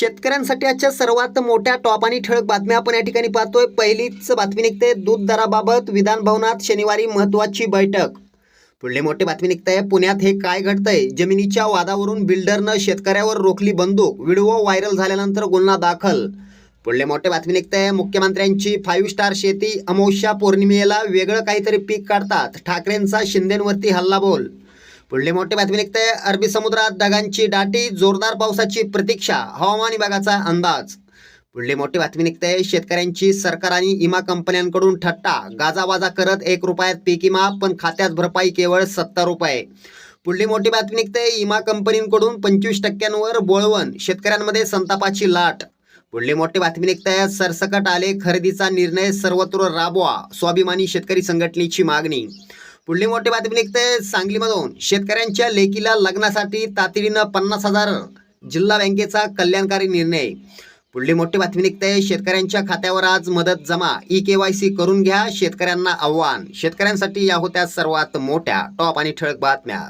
शेतकऱ्यांसाठी आजच्या सर्वात मोठ्या टॉप आणि ठळक बातम्या आपण या ठिकाणी पाहतोय. पहिलीच बातमी निघते दूध दराबाबत. विधान भवनात शनिवारी महत्वाची बैठक. पुढली मोठी बातमी निघते पुण्यात हे काय घडतंय? जमिनीच्या वादावरून बिल्डरनं शेतकऱ्यावर रोखली बंदूक व्हिडिओ व्हायरल झाल्यानंतर गुन्हा दाखल. पुढले मोठे बातमी निघते मुख्यमंत्र्यांची फाईव्ह स्टार शेती अमावस्या पौर्णिमेला वेगळं काहीतरी पीक काढतात. ठाकरेंचा शिंदेवरती हल्लाबोल. पुढली मोठी बातमी निघते. अरबी समुद्रात ढगांची दाटी जोरदार पावसाची प्रतीक्षा हवामान विभागाचा अंदाज. पुढली मोठी बातमी निघते. शेतकऱ्यांची सरकार आणि इमा कंपन्यांकडून ठट्टा गाजावाजा करत एक रुपयात पीक इमा पण खात्यात भरपाई केवळ सत्तर रुपये. पुढली मोठी बातमी निघते. इमा कंपनींकडून पंचवीस टक्क्यांवर बोळवण शेतकऱ्यांमध्ये संतापाची लाट. पुढली मोठी बातमी निघते. सरसकट आले खरेदीचा निर्णय सर्वत्र राबवा स्वाभिमानी शेतकरी संघटनेची मागणी. पुढली मोठी बातमी निघते सांगलीमधून. शेतकऱ्यांच्या लेकीला लग्नासाठी तातडीनं पन्नास हजार जिल्हा बँकेचा कल्याणकारी निर्णय. पुढली मोठी बातमी निघते शेतकऱ्यांच्या खात्यावर आज मदत जमा. ई के वाय सी करून घ्या शेतकऱ्यांना आव्हान. शेतकऱ्यांसाठी या होत्या सर्वात मोठ्या. टॉप आणि ठळक बातम्या.